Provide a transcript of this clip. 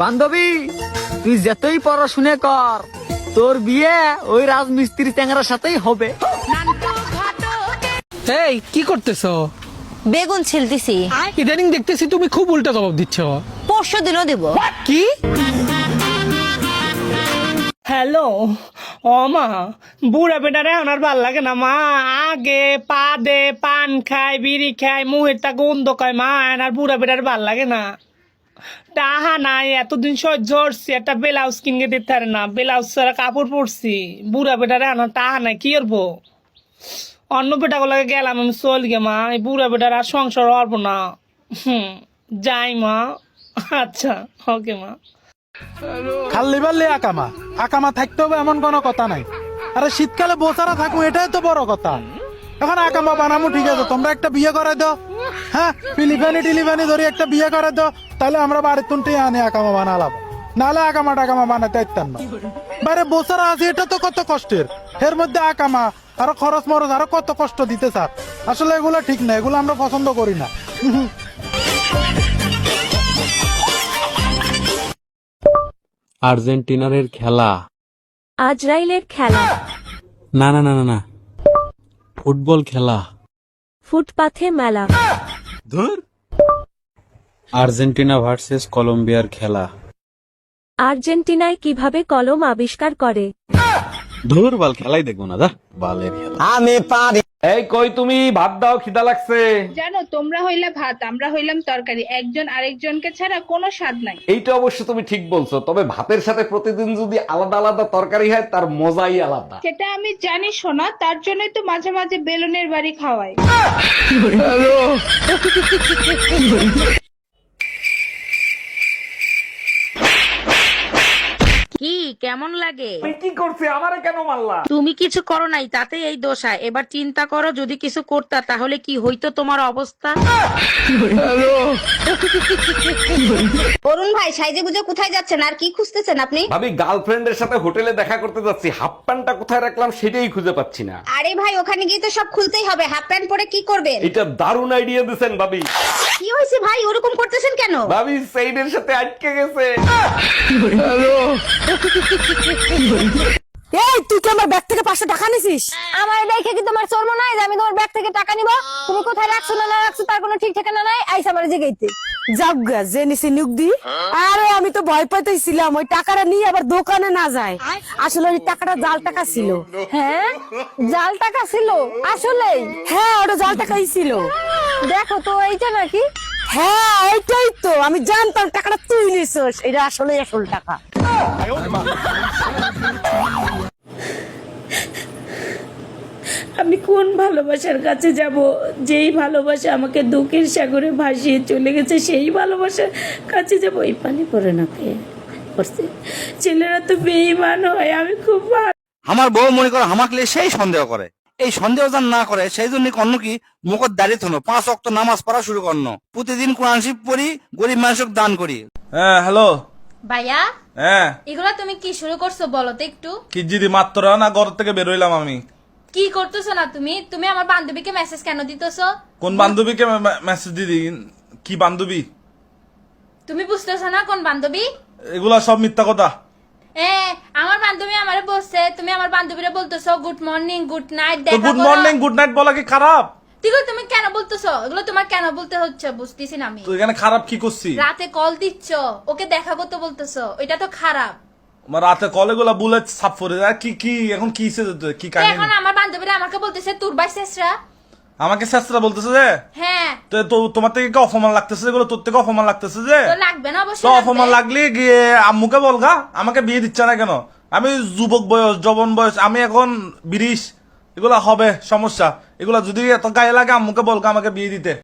বান্ধবী তুই যতই পড়াশুনে কর। তোর বিয়ে ওই রাজমিস্ত্রি চ্যাংরার সাথেই হবে। এই কি করতেছ? বেগুন ছিলতেছি ইদানিং দেখতেছি তুমি খুব উল্টা জবাব দিচ্ছ। পরশু দিনও দিব। কি? হ্যালো ও মা বুড়া বেটারে ওনার ভালো লাগে না মা। আগে পা দে পান খায় বিড়ি খায় মুহের তা গন্ধ কয় মা এনার বুড়া বেটার ভালো লাগে না। তাহা নাই, এতদিন সহ্য করছি, একটা ব্লাউজ কিনে দিতে না, ব্লাউজ ছাড়া কাপড় পরছি, বুড়া বেটারে আনার তাহা নাই, কি করব? অন্য বেটাগুলোকে গেলাম আমি চল গে মা, এই বুড়া বেটার আর সংসার হব না। হুম, যাই মা। আচ্ছা ওকে মা। খাল্লি বাল্লি আকামা আকামা থাকতে হবে এমন কোনো কথা নাই। আরে শীতকালে বোসারা থাকব, এটাই তো বড় কথা। এখন আকামা বানামো, ঠিক আছে, তোমরা একটা বিয়ে করে দাও। হ্যাঁ ফিলিপানি টিলিপানি ধরে একটা বিয়ে করে দাও তাহলে আমরা বাড়ির তুনটেই আনি আকামা বানালাম। নাহলে আকামা টাকামা বানাতে ইত্যান না। বাইরে বোসারা আছে এটা তো কত কষ্টের। এর মধ্যে আকামা আরও খরচ মরচ আরও কত কষ্ট দিতে স্যার। আসলে এগুলো ঠিক না এগুলো আমরা পছন্দ করি না। আর্জেন্টিনারের খেলা। আজরাইলের খেলা। না না না না না। ফুটবল খেলা। ফুটপাথে মেলা। ধর। আর্জেন্টিনা ভার্সেস কলম্বিয়ার খেলা। আর্জেন্টিনায় কীভাবে কলম আবিষ্কার করে? ধুর বাল খেলাই দেখব না দা বালের খেলা এই কই তুমি? ভাত দাও খিদা লাগছে। জানো তোমরা হইলা ভাত আমরা হইলাম তরকারি। একজন আরেকজনকে ছাড়া কোনো স্বাদ নাই। এইটা অবশ্য তুমি ঠিক বলছো তবে ভাতের সাথে প্রতিদিন যদি আলাদা আলাদা তরকারি হয় তার মজাই আলাদা। সেটা আমি জানি শোনা তার জন্যই তো মাঝে মাঝে বেলুনের বাড়ি খাওয়াই কি কেমন লাগে? তুই কি করছি? আমারে কেন মারলা? তুমি কিছু করো নাই তাতে এই দোষা এবার চিন্তা করো যদি কিছু করতা তাহলে কি হইতো তোমার অবস্থা? অরুণ ভাই সাইজে গুজে কোথায় যাচ্ছেন? আর কি খুঁজতেছেন আপনি? ভাবি গার্লফ্রেন্ডের সাথে হোটেলে দেখা করতে যাচ্ছি। হাফ প্যান্টটা কোথায় রাখলাম সেটাই খুঁজে পাচ্ছি না। আরে ভাই ওখানে গিয়ে তো সব খুলতেই হবে। হাফ প্যান্ট পরে কি করবেন? এটা দারুণ আইডিয়া দিছেন ভাবি। কি হয়েছে ভাই? ওরকম করতেছেন কেন? ভাবি সেইডের সাথে আটকে গেছে। এই তুই কি আমার ব্যাগ থেকে পাঁচশো টাকা নিছিস আমার দেখে কি তোমার চর্ম নাই যে আমি তোমার ব্যাগ থেকে টাকা নিব? তুমি কোথায় রাখছো না না রাখছো তার কোনো ঠিক ঠিকানা নাই? আইসা আমার জিগাইতে। যে নিছি আরে আমি তো ভয় পাইতেছিলাম ওই টাকাটা নিয়ে আবার দোকানে না যায়। আসলে ওই টাকাটা জাল টাকা ছিল। হ্যাঁ? জাল টাকা ছিল? আসলেই? হ্যাঁ ওটা জাল টাকাই ছিল। দেখো তো এইটা নাকি? হ্যাঁ এইটাই তো। আমি জানতাম টাকাটা তুই নিছিস এটা আসলে আসল টাকা। আমি কোন ভালোবাসার কাছে যাব? যেই ভালোবাসা আমাকে দুঃখের সাগরে ভাসিয়ে চলে গেছে সেই ভালোবাসার কাছে যাব? এই পানি পড়ে না কে? পড়ছে। ছেলেরা তো বেইমান হয় আমি খুব ভালো আমার বউ মনে করে আমাকে সেই সন্দেহ করে। এই সন্দেহ যেন না করে সেই জন্য অন্য কি? মুখত দাঁড়িয়ে থানো পাঁচ অক্ত নামাজ পড়া শুরু করনো প্রতিদিন কোরআন শিব পড়ি গরিব মানুষক দান করি। হ্যাঁ হ্যালো। ভাইয়া? হ্যাঁ। এগুলা তুমি কি শুরু করছ বলো তো একটু? কি জিদি মাত্র না ঘর থেকে বেরোইলাম আমি? কি করতেছো না তুমি? তুমি আমার বান্ধবীকে মেসেজ কেন দিতেছো? কোন বান্ধবীকে মেসেজ দিদি? কি বান্ধবী? তুমি বুঝতেছো না কোন বান্ধবী? এগুলা সব মিথ্যা কথা। এ আমার বান্ধবী আমারে বলছে তুমি আমার বান্ধবীরে বলতেছো গুড মর্নিং গুড নাইট দেখা গুড মর্নিং গুড নাইট বলা কি খারাপ? ঠিক আছে, তুমি কেন বলতেছো? এগুলো তোমার কেন বলতে হচ্ছে? বুঝতেছি না আমি। তো এখানে খারাপ কি করছি? রাতে কল দিচ্ছ ওকে দেখা করতে বলতেছো এটা তো খারাপ। আমার রাতে কলে গুলা বুলেট সাফ করে আর কি কি এখন কি তো- কি কাহিনী? এখন আমার বান্ধবীরা আমাকে বলতেছে তোর বাই শেষরা? আমাকে শাস্ত্রা বলতেছে যে হ্যাঁ তো তো- তোমার থেকে অপমান লাগতেছে? এগুলো তোর থেকে অপমান লাগতেছে যে? তো লাগবে না তো অবশ্যই অপমান লাগলি লাগলে গিয়ে আম্মুকে বলগা আমাকে বিয়ে দিচ্ছে না কেন? আমি যুবক বয়স জবন বয়স আমি এখন বিরিশ। এগুলা হবে সমস্যা। এগুলা যদি এত গায়ে লাগে আম্মুকে বলগা আমাকে বিয়ে দিতে।